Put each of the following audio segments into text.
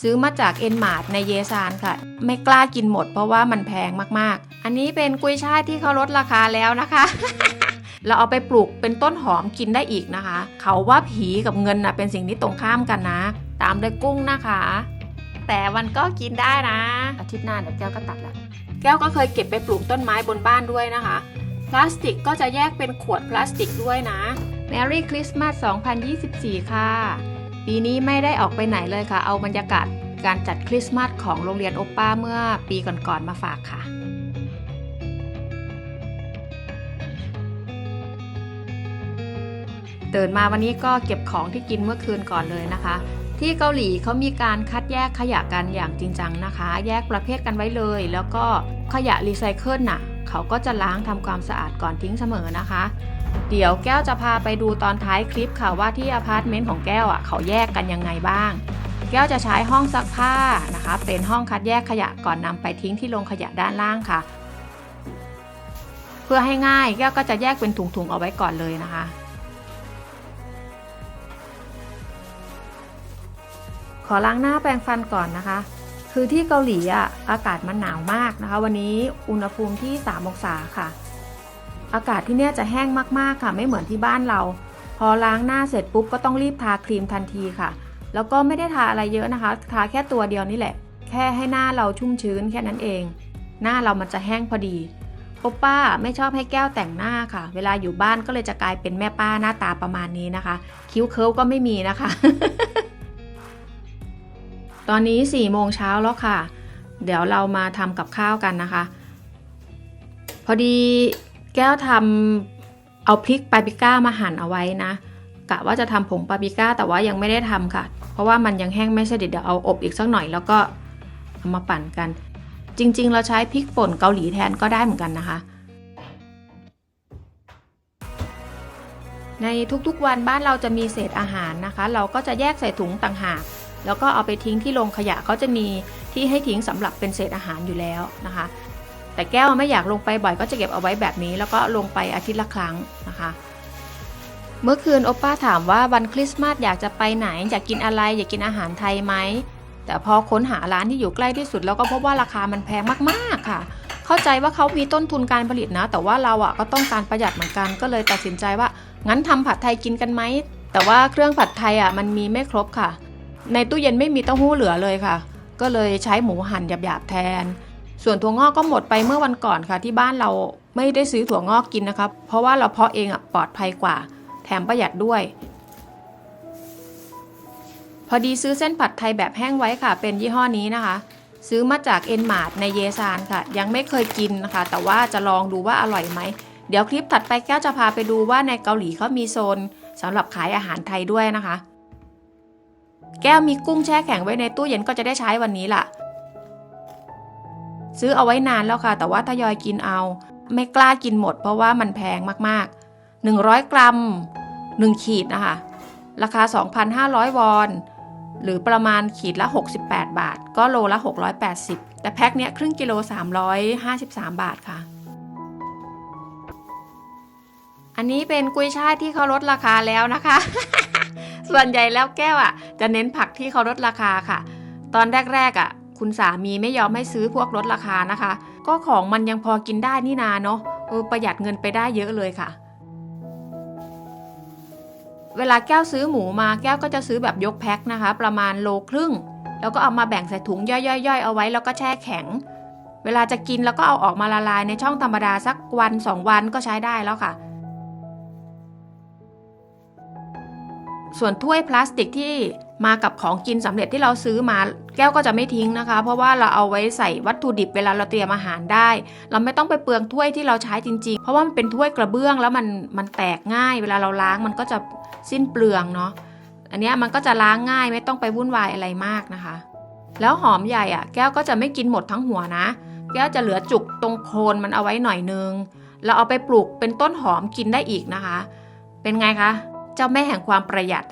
ซื้อมาจากเอ็นมาร์ในเยซานค่ะ ไม่กล้ากินหมดเพราะว่ามันแพงมากๆ อันนี้เป็นกุยช่ายที่เขาลดราคาแล้วนะคะ เราเอาไปปลูกเป็นต้นหอมกินได้อีกนะคะ เขาว่าผีกับเงินนะเป็นสิ่งที่ตรงข้ามกันนะ ตามด้วยกุ้งนะคะ แต่มันก็กินได้นะ อาทิตย์หน้าเดี๋ยวแก้วก็ตัดแล้วแก้วก็เคยเก็บไปปลูกต้นไม้บนบ้านด้วยนะคะ พลาสติกก็จะแยกเป็นขวดพลาสติกด้วยนะ Merry Christmas 2024 ค่ะ ปีนี้ไม่ได้ออกไปไหนเลยค่ะ เอาบรรยากาศการจัดคริสต์มาสของโรงเรียนโอป้าเมื่อปีก่อนๆมาฝากค่ะตื่นมาวันนี้ก็เก็บของที่กินเมื่อคืนก่อนเลยนะคะ ที่เกาหลีเขามีการคัดแยกขยะกันอย่างจริงจังนะคะ แยกประเภทกันไว้เลย แล้วก็ขยะรีไซเคิลน่ะ เขาก็จะล้างทำความสะอาดก่อนทิ้งเสมอนะคะ เดี๋ยวแก้วจะพาไปดูตอนท้ายคลิปค่ะว่าที่อพาร์ตเมนต์ของแก้วอะเขาแยกกันยังไงบ้าง แก้วจะใช้ห้องซักผ้านะคะ เป็นห้องคัดแยกขยะก่อนนำไปทิ้งที่โรงขยะด้านล่างค่ะ เพื่อให้ง่ายแก้วก็จะแยกเป็นถุงๆเอาไว้ก่อนเลยนะคะขอล้างหน้าแปรงฟันก่อนนะคะ คือที่เกาหลีอะอากาศมันหนาวมากนะคะ วันนี้อุณหภูมิที่ 3 องศาค่ะ อากาศที่เนี่ยจะแห้งมากๆค่ะ ไม่เหมือนที่บ้านเรา พอล้างหน้าเสร็จปุ๊บก็ต้องรีบทาครีมทันทีค่ะ แล้วก็ไม่ได้ทาอะไรเยอะนะคะ ทาแค่ตัวเดียวนี่แหละ แค่ให้หน้าเราชุ่มชื้นแค่นั้นเอง หน้าเรามันจะแห้งพอดีโอป้าไม่ชอบให้แก้วแต่งหน้าค่ะ เวลาอยู่บ้านก็เลยจะกลายเป็นแม่ป้าหน้าตาประมาณนี้นะคะ คิ้วเคิ้วก็ไม่มีนะคะ ตอนนี้4ี่โมงเช้าแล้วค่ะ เดี๋ยวเรามาทำกับข้าวกันนะคะ พอดี แก้วทำเอาพริกปาปริก้ามาหั่นเอาไว้นะกะว่าจะทำผงปาปริก้าแต่ว่ายังไม่ได้ทำค่ะ เพราะว่ามันยังแห้งไม่สนิทเดี๋ยวเอาอบอีกสักหน่อยแล้วก็เอามาปั่นกัน จริง ๆ เราใช้พริกป่นเกาหลีแทนก็ได้เหมือนกันนะคะ ในทุกๆวันบ้านเราจะมีเศษอาหารนะคะ เราก็จะแยกใส่ถุงต่างหากแล้วก็เอาไปทิ้งที่โรงขยะเขาจะมีที่ให้ทิ้งสำหรับเป็นเศษอาหารอยู่แล้วนะคะ แต่แก้วไม่อยากลงไปบ่อยก็จะเก็บเอาไว้แบบนี้ แล้วก็ลงไปอาทิตย์ละครั้งนะคะ เมื่อคืนโอป้าถามว่าวันคริสต์มาสอยากจะไปไหน อยากกินอะไรอยากกินอาหารไทยไหมแต่พอค้นหาร้านที่อยู่ใกล้ที่สุดแล้วก็พบว่าราคามันแพงมากๆค่ะ เข้าใจว่าเขามีต้นทุนการผลิตนะ แต่ว่าเราอะก็ต้องการประหยัดเหมือนกัน ก็เลยตัดสินใจว่า งั้นทำผัดไทยกินกันไหม แต่ว่าเครื่องผัดไทยอะมันมีไม่ครบค่ะ ในตู้เย็นไม่มีเต้าหู้เหลือเลยค่ะ ก็เลยใช้หมูหั่นหยาบๆแทน ส่วนถั่วงอกก็หมดไปเมื่อวันก่อนค่ะ ที่บ้านเราไม่ได้ซื้อถั่วงอกกินนะคะเพราะว่าเราเพาะเองอะปลอดภัยกว่า แถมประหยัดด้วย พอดีซื้อเส้นผัดไทยแบบแห้งไว้ค่ะ เป็นยี่ห้อนี้นะคะ ซื้อมาจากเอ็นมาร์ในเยซานค่ะ ยังไม่เคยกินนะคะ แต่ว่าจะลองดูว่าอร่อยไหมเดี๋ยวคลิปถัดไปแก้วจะพาไปดูว่าในเกาหลีเขามีโซนสำหรับขายอาหารไทยด้วยนะคะ แก้วมีกุ้งแช่แข็งไว้ในตู้เย็นก็จะได้ใช้วันนี้ล่ะ ซื้อเอาไว้นานแล้วค่ะ แต่ว่าทยอยกินเอา ไม่กล้ากินหมดเพราะว่ามันแพงมากๆ 100 กรัม 1 ขีดนะคะ ราคา 2,500 วอน หรือประมาณขีดละ 68 บาท ก็โลละ 680 แต่แพ็คเนี้ยครึ่งกิโล 353 บาทค่ะ อันนี้เป็นกุ้ยช่ายที่เขาลดราคาแล้วนะคะ ส่วนใหญ่แล้วแก้วอะ จะเน้นผักที่เขาลดราคาค่ะ ตอนแรกๆอะ คุณสามีไม่ยอมให้ซื้อพวกลดราคานะคะ ก็ของมันยังพอกินได้นี่นาเนาะเออประหยัดเงินไปได้เยอะเลยค่ะ เวลาแก้วซื้อหมูมาแก้วก็จะซื้อแบบยกแพ็คนะคะ ประมาณโลครึ่ง แล้วก็เอามาแบ่งใส่ถุงย่อยๆ เอาไว้แล้วก็แช่แข็ง เวลาจะกินแล้วก็เอาออกมาละลายในช่องธรรมดาสักวันสองวันก็ใช้ได้แล้วค่ะ ส่วนถ้วยพลาสติกที่มากับของกินสำเร็จที่เราซื้อมาแก้วก็จะไม่ทิ้งนะคะ เพราะว่าเราเอาไว้ใส่วัตถุดิบเวลาเราเตรียมอาหารได้ เราไม่ต้องไปเปลืองถ้วยที่เราใช้จริงๆ เพราะว่ามันเป็นถ้วยกระเบื้องแล้วมันมันแตกง่าย เวลาเราล้างมันก็จะสิ้นเปลืองเนาะอันนี้มันก็จะล้างง่ายไม่ต้องไปวุ่นวายอะไรมากนะคะ แล้วหอมใหญ่อะแก้วก็จะไม่กินหมดทั้งหัวนะ แก้วจะเหลือจุกตรงโคนมันเอาไว้หน่อยนึงเราเอาไปปลูกเป็นต้นหอมกินได้อีกนะคะ เป็นไงคะ จ้าแม่แห่งความประหยัด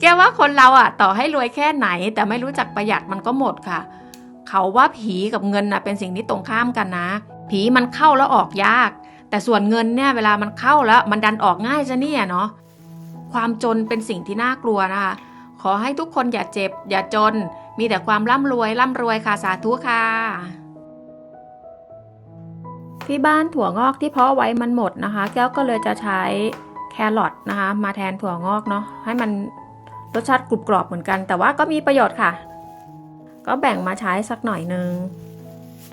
แกว่าคนเราอะ ต่อให้รวยแค่ไหน แต่ไม่รู้จักประหยัดมันก็หมดค่ะ เขาว่าผีกับเงินนะเป็นสิ่งที่ตรงข้ามกันนะ ผีมันเข้าแล้วออกยาก แต่ส่วนเงินเนี่ย เวลามันเข้าแล้ว มันดันออกง่ายจะเนี่ยเนาะความจนเป็นสิ่งที่น่ากลัวนะคะขขอให้ทุกคนอย่าเจ็บ อย่าจน มีแต่ความร่ำรวยร่ำรวยค่ะสาธุค่ะที่บ้านถั่วงอกที่เพาะไว้มันหมดนะคะ แก้วก็เลยจะใช้ แครอทนะคะ มาแทนถั่วงอกเนาะให้มันรสชาติกรุบกรอบเหมือนกัน แต่ว่าก็มีประโยชน์ค่ะ ก็แบ่งมาใช้สักหน่อยนึง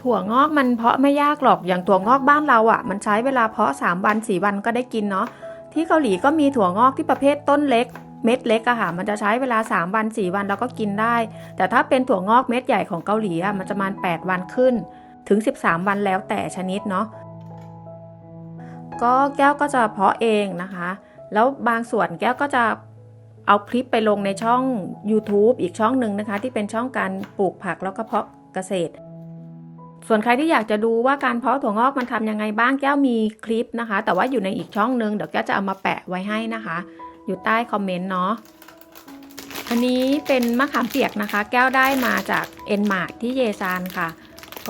ถั่วงอกมันเพาะไม่ยากหรอกอย่างถั่วงอกบ้านเราอะ่ะ มันใช้เวลาเพาะ 3 วัน 4 วันก็ได้กินเนาะที่เกาหลีก็มีถั่วงอกที่ประเภทต้นเล็ก เม็ดเล็กอะค่ะ มันจะใช้เวลา 3 วัน 4 วันเราก็กินได้ แต่ถ้าเป็นถั่วงอกเม็ดใหญ่ของเกาหลีอะมันจะประมาณ8วันขึ้น ถึง 13 วันแล้วแต่ชนิดเนาะ ก็แก้วก็จะเพาะเองนะคะ แล้วบางส่วนแก้วก็จะเอาคลิปไปลงในช่อง YouTube อีกช่องหนึ่งนะคะ ที่เป็นช่องการปลูกผักแล้วก็เพาะเกษตร ส่วนใครที่อยากจะดูว่าการเพาะถั่วงอกมันทำยังไงบ้างแก้วมีคลิปนะคะ แต่ว่าอยู่ในอีกช่องหนึ่งเดี๋ยวแก้วจะเอามาแปะไว้ให้นะคะ อยู่ใต้คอมเมนต์เนาะอันนี้เป็นมะขามเปียกนะคะ แก้วได้มาจากเอ็นมาร์กที่เยซานค่ะ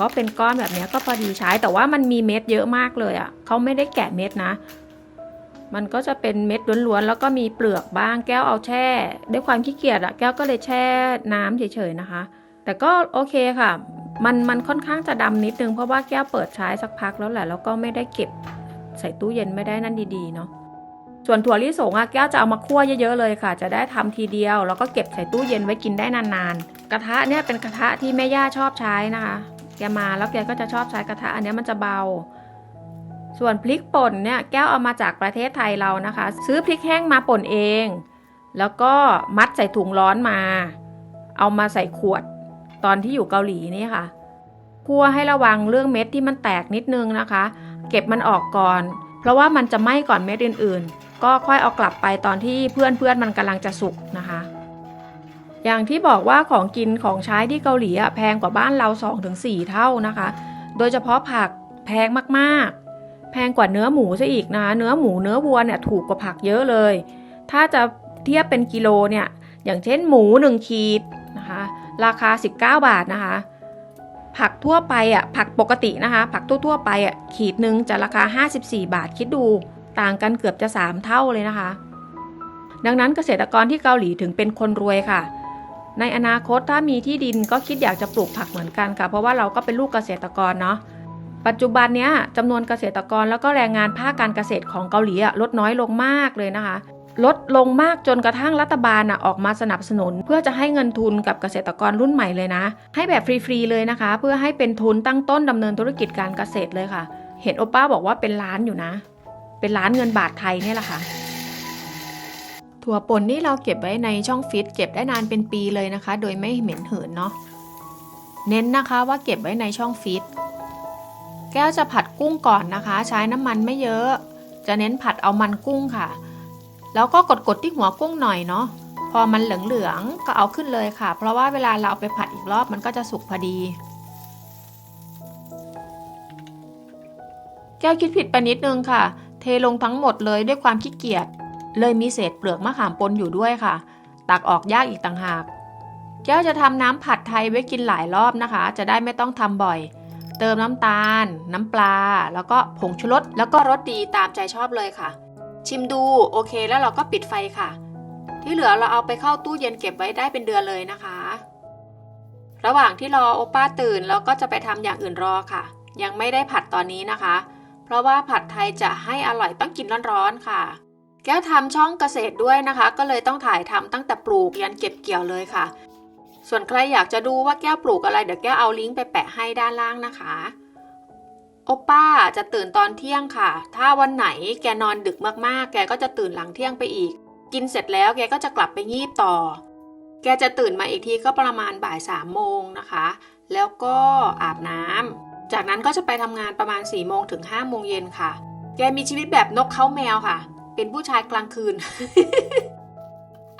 ก็เป็นก้อนแบบนี้ก็พอดีใช้แต่ว่ามันมีเม็ดเยอะมากเลยอะ่ะเขาไม่ได้แกะเม็ดนะ มันก็จะเป็นเม็ดล้วนๆแล้วก็มีเปลือกบ้างแก้วเอาแช่ ด้วยความขี้เกียจอะแก้วก็เลยแช่น้ำเฉยๆนะคะ แต่ก็โอเคค่ะ มันมันค่อนข้างจะดำนิดนึงเพราะว่าแก้วเปิดใช้สักพักแล้วแหละแล้วก็ไม่ได้เก็บใส่ตู้เย็นไม่ได้นั่นดีๆเนาะส่วนถั่วลิสงอะแก้วจะเอามาคั่วเยอะๆเลยค่ะ จะได้ทำทีเดียว แล้วก็เก็บใส่ตู้เย็นไว้กินได้นานๆ กระทะเนี่ยเป็นกระทะที่แม่ย่าชอบใช้นะคะ กมาแล้วแกก็จะชอบใช้กระทะอันนี้มันจะเบา ส่วนพริกป่นเนี่ยแก้วเอามาจากประเทศไทยเรานะคะ ซื้อพริกแห้งมาป่นเอง แล้วก็มัดใส่ถุงร้อนมา เอามาใส่ขวดตอนที่อยู่เกาหลีนี่ค่ะคั่วให้ระวังเรื่องเม็ดที่มันแตกนิดนึงนะคะ เก็บมันออกก่อน เพราะว่ามันจะไหม้ก่อนเม็ดอื่นๆ ก็ค่อยเอากลับไปตอนที่เพื่อนเพื่อนๆมันกำลังจะสุกนะคะ อย่างที่บอกว่าของกินของใช้ที่เกาหลีอะแพงกว่าบ้านเรา 2-4 เท่านะคะ โดยเฉพาะผักแพงมากๆ แพงกว่าเนื้อหมูซะอีกนะคะเนื้อหมูเนื้อวัวเนี่ยถูกกว่าผักเยอะเลย ถ้าจะเทียบเป็นกิโลเนี่ยอย่างเช่นหมู 1 ขีดนะคะราคา 19 บาทนะคะ ผักทั่วไปอะผักปกตินะคะ ผักทั่วๆไปอะขีดหนึ่งจะราคา 54 บาทคิดดูต่างกันเกือบจะ 3 เท่าเลยนะคะ ดังนั้นเกษตรกรที่เกาหลีถึงเป็นคนรวยค่ะ ในอนาคตถ้ามีที่ดินก็คิดอยากจะปลูกผักเหมือนกันค่ะ เพราะว่าเราก็เป็นลูกเกษตรกรเนาะปัจจุบันเนี้ยจำนวนเกษตรกรแล้วก็แรงงานภาคการเกษตรของเกาหลีลดน้อยลงมากเลยนะคะ ลดลงมากจนกระทั่งรัฐบาลอะออกมาสนับสนุน เพื่อจะให้เงินทุนกับเกษตรกรรุ่นใหม่เลยนะ ให้แบบฟรีๆเลยนะคะ เพื่อให้เป็นทุนตั้งต้นดำเนินธุรกิจการเกษตรเลยค่ะ เห็นโอป้าบอกว่าเป็นล้านอยู่นะ เป็นล้านเงินบาทไทยเนี่ยแหละค่ะ ถั่วป่นนี่เราเก็บไว้ในช่องฟิตเก็บได้นานเป็นปีเลยนะคะ โดยไม่เหม็นเหืนเนาะเน้นนะคะว่าเก็บไว้ในช่องฟิตแก้วจะผัดกุ้งก่อนนะคะ ใช้น้ำมันไม่เยอะ จะเน้นผัดเอามันกุ้งค่ะ แล้วก็กดๆที่หัวกุ้งหน่อยเนาะพอมันเหลืองๆก็เอาขึ้นเลยค่ะ เพราะว่าเวลาเราเอาไปผัดอีกรอบมันก็จะสุกพอดี แก้วคิดผิดไปนิดนึงค่ะ เทลงทั้งหมดเลยด้วยความขี้เกียจ เลยมีเศษเปลือกมะขามปนอยู่ด้วยค่ะ ตักออกยากอีกต่างหากแก้วจะทำน้ำผัดไทยไว้กินหลายรอบนะคะ จะได้ไม่ต้องทำบ่อย เติมน้ำตาล น้ำปลา แล้วก็ผงชูรส แล้วก็รสดีตามใจชอบเลยค่ะ ชิมดูโอเคแล้วเราก็ปิดไฟค่ะ ที่เหลือเราเอาไปเข้าตู้เย็นเก็บไว้ได้เป็นเดือนเลยนะคะ ระหว่างที่รอโอป้าตื่นเราก็จะไปทำอย่างอื่นรอค่ะ ยังไม่ได้ผัดตอนนี้นะคะ เพราะว่าผัดไทยจะให้อร่อยต้องกินร้อนๆค่ะ แก้วทำช่องเกษตรด้วยนะคะ ก็เลยต้องถ่ายทำตั้งแต่ปลูกยันเก็บเกี่ยวเลยค่ะ ส่วนใครอยากจะดูว่าแก้วปลูกอะไร เดี๋ยวแก้วเอาลิงก์ไปแปะให้ด้านล่างนะคะโอป้าจะตื่นตอนเที่ยงค่ะ ถ้าวันไหนแกนอนดึกมากๆ แกก็จะตื่นหลังเที่ยงไปอีก กินเสร็จแล้วแกก็จะกลับไปงีบต่อ แกจะตื่นมาอีกทีก็ประมาณบ่ายสามโมงนะคะ แล้วก็อาบน้ำจากนั้นก็จะไปทำงานประมาณ4ี่โมงถึง5้าโมงเย็นค่ะ แกมีชีวิตแบบนกเขาแมวค่ะ เป็นผู้ชายกลางคืน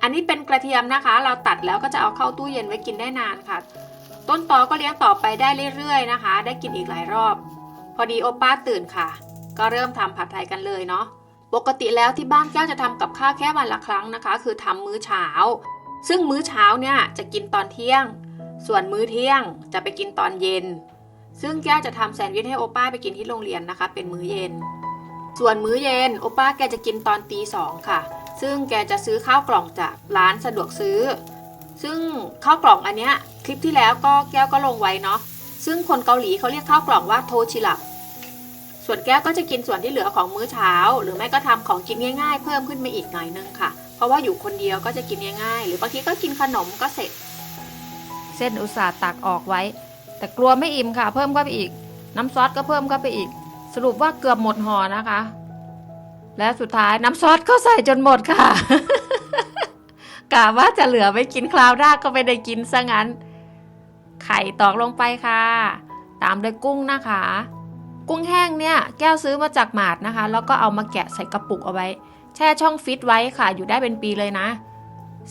อันนี้เป็นกระเทียมนะคะ เราตัดแล้วก็จะเอาเข้าตู้เย็นไว้กินได้นานค่ะ ต้นตอก็เลี้ยงต่อไปได้เรื่อยๆนะคะ ได้กินอีกหลายรอบ พอดีโอป้าตื่นค่ะ ก็เริ่มทำผัดไทยกันเลยเนาะ ปกติแล้วที่บ้านแก้วจะทำกับข้าวแค่วันละครั้งนะคะ คือทำมื้อเช้า ซึ่งมื้อเช้าเนี่ยจะกินตอนเที่ยง ส่วนมื้อเที่ยงจะไปกินตอนเย็น ซึ่งแก้วจะทำแซนด์วิชให้โอป้าไปกินที่โรงเรียนนะคะ เป็นมื้อเย็น ส่วนมื้อเย็นโอป้าแกจะกินตอนตีสองค่ะ ซึ่งแกจะซื้อข้าวกล่องจากร้านสะดวกซื้อ ซึ่งข้าวกล่องอันเนี้ยคลิปที่แล้วก็แก้วก็ลงไว้เนาะ ซึ่งคนเกาหลีเขาเรียกข้าวกล่องว่าโทชิลับ ส่วนแก้วก็จะกินส่วนที่เหลือของมื้อเช้า หรือไม่ก็ทำของกินง่ายๆ เพิ่มขึ้นมาอีกหน่อยนึงค่ะ เพราะว่าอยู่คนเดียวก็จะกินง่ายๆ หรือบางทีก็กินขนมก็เสร็จ เส้นอุตสาห์ตักออกไว้ แต่กลัวไม่อิ่มค่ะ เพิ่มเข้าไปอีก น้ำซอสก็เพิ่มเข้าไปอีก สรุปว่าเกือบหมดห่อนะคะ และสุดท้ายน้ำซอสก็ใส่จนหมดค่ะกะว่าจะเหลือไว้กินคราวหน้าก็ไม่ได้กินซะงั้น ไข่ตอกลงไปค่ะ ตามด้วยกุ้งนะคะ กุ้งแห้งเนี่ยแก้วซื้อมาจากหมาดนะคะ แล้วก็เอามาแกะใส่กระปุกเอาไว้ แช่ช่องฟิตไว้ค่ะ อยู่ได้เป็นปีเลยนะ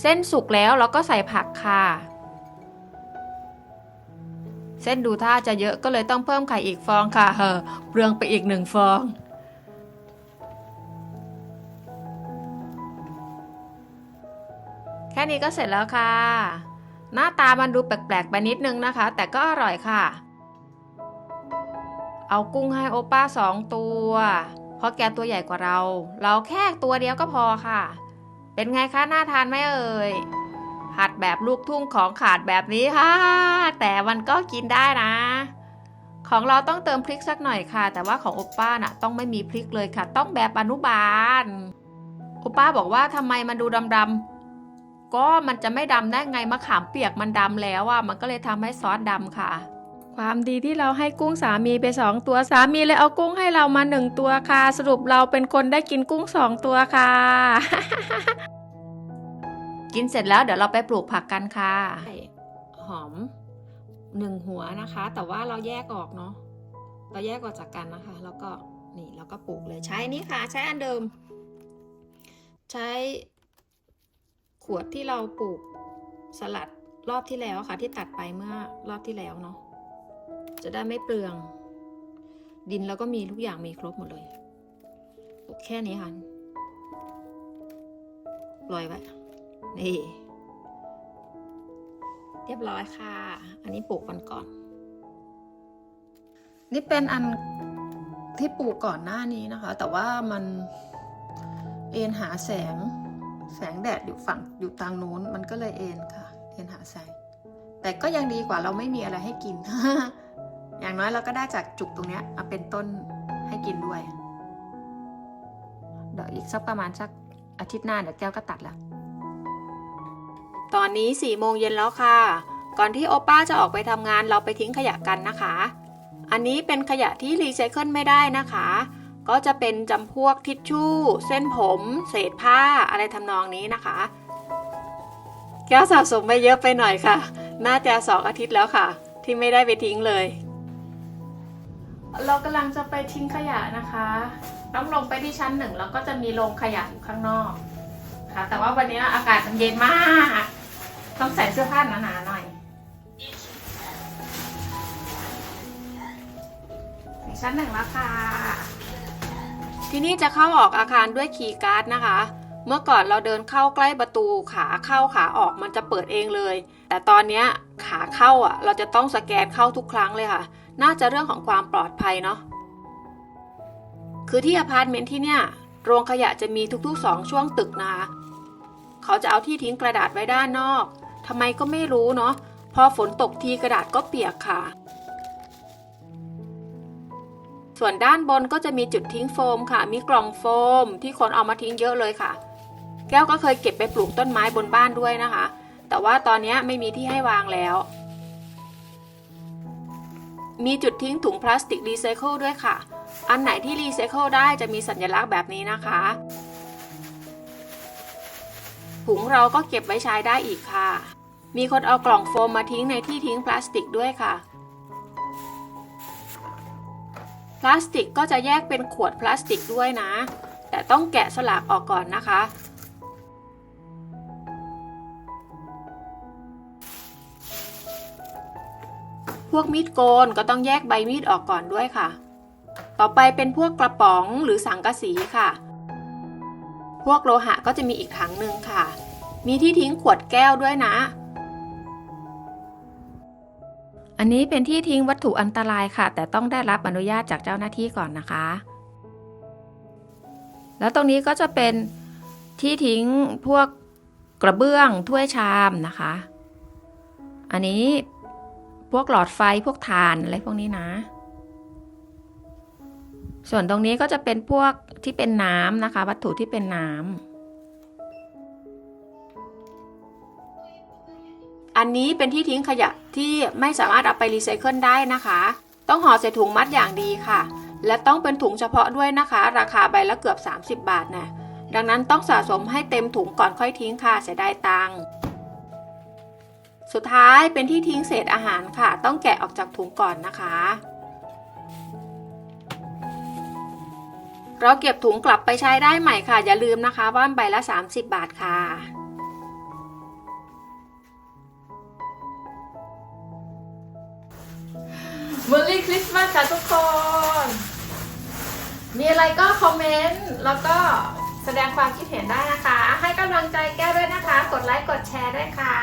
เส้นสุกแล้วเราก็ใส่ผักค่ะ เส้นดูท่าจะเยอะก็เลยต้องเพิ่มไข่อีกฟองค่ะเฮอเปลืองไปอีกหนึ่งฟอง แค่นี้ก็เสร็จแล้วค่ะ หน้าตามันดูแปลกๆไปนิดนึงนะคะ แต่ก็อร่อยค่ะ เอากุ้งให้โอป้าสองตัว เพราะแกตัวใหญ่กว่าเรา เราแค่ตัวเดียวก็พอค่ะ เป็นไงคะน่าทานไหมเอ่ย ผัดแบบลูกทุ่งของขาดแบบนี้ค่ะแต่มันก็กินได้นะ ของเราต้องเติมพริกสักหน่อยค่ะ แต่ว่าของโอป้าน่ะต้องไม่มีพริกเลยค่ะ ต้องแบบอนุบาลโอป้าบอกว่าทำไมมันดูดำๆก็มันจะไม่ดำได้ไงมะขามเปียกมันดำแล้วอะมันก็เลยทำให้ซอสดำค่ะความดีที่เราให้กุ้งสามีไปสองตัวสามีเลยเอากุ้งให้เรามาหนึ่งตัวค่ะ สรุปเราเป็นคนได้กินกุ้งสองตัวค่ะ กินเสร็จแล้วเดี๋ยวเราไปปลูกผักกันค่ะหอมหนึ่งหัวนะคะ แต่ว่าเราแยกออกเนาะเราแยกออกจากกันนะคะ แล้วก็นี่เราก็ปลูกเลยใช้นี่ค่ะ ใช้อันเดิม ใช้ขวดที่เราปลูกสลัดรอบที่แล้วค่ะ ที่ตัดไปเมื่อรอบที่แล้วเนาะจะได้ไม่เปลือง ดินแล้วก็มีทุกอย่างมีครบหมดเลยปลูกแค่นี้ค่ะปล่อยไว้ นี่ เรียบร้อยค่ะ อันนี้ปลูกกันก่อน นี่เป็นอันที่ปลูกก่อนหน้านี้นะคะ แต่ว่ามันเอ็นหาแสง แสงแดดอยู่ฝั่งอยู่ทางนู้น มันก็เลยเอ็นค่ะ เอ็นหาแสง แต่ก็ยังดีกว่าเราไม่มีอะไรให้กิน อย่างน้อยเราก็ได้จากจุกตรงเนี้ยมาเป็นต้นให้กินด้วย เดี๋ยวอีกสักประมาณสักอาทิตย์หน้าเดี๋ยวแก้วก็ตัดแล้ว ตอนนี้4ี่โมงเย็นแล้วค่ะ ก่อนที่โอป้าจะออกไปทำงานเราไปทิ้งขยะกันนะคะ อันนี้เป็นขยะที่รีไซเคิลไม่ได้นะคะ ก็จะเป็นจำพวกทิชชู่ เส้นผม เศษผ้าอะไรทำนองนี้นะคะ แก้วสะสมไปเยอะไปหน่อยค่ะ น่าจะสองอาทิตย์แล้วค่ะ ที่ไม่ได้ไปทิ้งเลย เรากำลังจะไปทิ้งขยะนะคะต้องลงไปที่ชั้นหนึ่งแล้วก็จะมีโรงขยะอยู่ข้างนอกค่ะแต่ว่าวันนี้อากาศมันเย็นมาก ต้องใส่เสื้อผ้าหนาๆหน่อยถึงชั้นหนึ่งแล้วค่ะ ที่นี่จะเข้าออกอาคารด้วยคีย์การ์ดนะคะ เมื่อก่อนเราเดินเข้าใกล้ประตูขาเข้าขาออกมันจะเปิดเองเลย แต่ตอนนี้ขาเข้าอะ เราจะต้องสแกนเข้าทุกครั้งเลยค่ะ น่าจะเรื่องของความปลอดภัยเนาะคือที่อพาร์ตเมนต์ที่เนี่ยโรงขยะจะมีทุกๆสองช่วงตึกนะคะ เขาจะเอาที่ทิ้งกระดาษไว้ด้านนอก ทำไมก็ไม่รู้เนาะ พอฝนตกทีกระดาษก็เปียกค่ะ ส่วนด้านบนก็จะมีจุดทิ้งโฟมค่ะ มีกล่องโฟมที่คนเอามาทิ้งเยอะเลยค่ะ แก้วก็เคยเก็บไปปลูกต้นไม้บนบ้านด้วยนะคะ แต่ว่าตอนนี้ไม่มีที่ให้วางแล้ว มีจุดทิ้งถุงพลาสติกรีไซเคิลด้วยค่ะ อันไหนที่รีไซเคิลได้จะมีสัญลักษณ์แบบนี้นะคะ ถุงเราก็เก็บไว้ใช้ได้อีกค่ะ มีคนเอากล่องโฟมมาทิ้งในที่ทิ้งพลาสติกด้วยค่ะ พลาสติกก็จะแยกเป็นขวดพลาสติกด้วยนะ แต่ต้องแกะสลักออกก่อนนะคะ พวกมีดโกนก็ต้องแยกใบมีดออกก่อนด้วยค่ะ ต่อไปเป็นพวกกระป๋องหรือสังกะสีค่ะ พวกโลหะก็จะมีอีกถังหนึ่งค่ะ มีที่ทิ้งขวดแก้วด้วยนะ อันนี้เป็นที่ทิ้งวัตถุอันตรายค่ะ แต่ต้องได้รับอนุญาตจากเจ้าหน้าที่ก่อนนะคะ แล้วตรงนี้ก็จะเป็นที่ทิ้งพวกกระเบื้องถ้วยชามนะคะ อันนี้พวกหลอดไฟพวกถ่านอะไรพวกนี้นะ ส่วนตรงนี้ก็จะเป็นพวกที่เป็นน้ำนะคะ วัตถุที่เป็นน้ำอันนี้เป็นที่ทิ้งขยะที่ไม่สามารถเอาไปรีไซเคิลได้นะคะ ต้องห่อใส่ถุงมัดอย่างดีค่ะ และต้องเป็นถุงเฉพาะด้วยนะคะ ราคาใบละเกือบ 30 บาทนะดังนั้นต้องสะสมให้เต็มถุงก่อนค่อยทิ้งค่ะเสียดายตังค์สุดท้ายเป็นที่ทิ้งเศษอาหารค่ะ ต้องแกะออกจากถุงก่อนนะคะ เราเก็บถุงกลับไปใช้ได้ใหม่ค่ะ อย่าลืมนะคะว่าใบละ 30 บาทค่ะมอรี่คริสต์มาสค่ะทุกคน มีอะไรก็คอมเมนต์แล้วก็แสดงความคิดเห็นได้นะคะ ให้กำลังใจแก้วด้วยนะคะ กดไลค์กดแชร์ด้วยค่ะ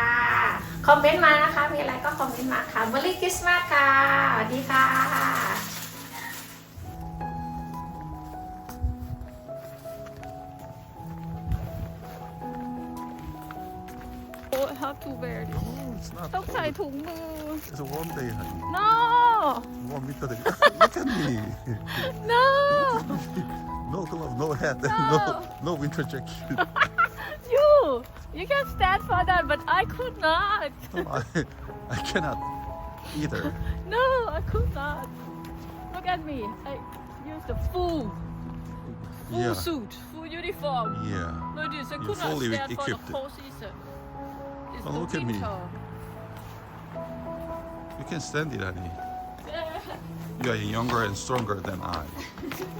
คอมเมนต์มานะคะ มีอะไรก็คอมเมนต์มาค่ะมอรี่คริสต์มาสค่ะสวัสดีค่ะ อ้ย how to wear this No, it's not. ต้องใส่ถุงมือ It's a warm day, honey. no Warm winter day. Look at me. no No glove, no hat, No. no no winter jacket. you you can stand for that but I could not No, I, I cannot either. no I could not look at me I use the full full Yeah, suit full uniform yeah. Look at this I You're could not fully stand for the equipped. whole season it's Oh, look at me. You can stand it, honey. You are younger and stronger than I.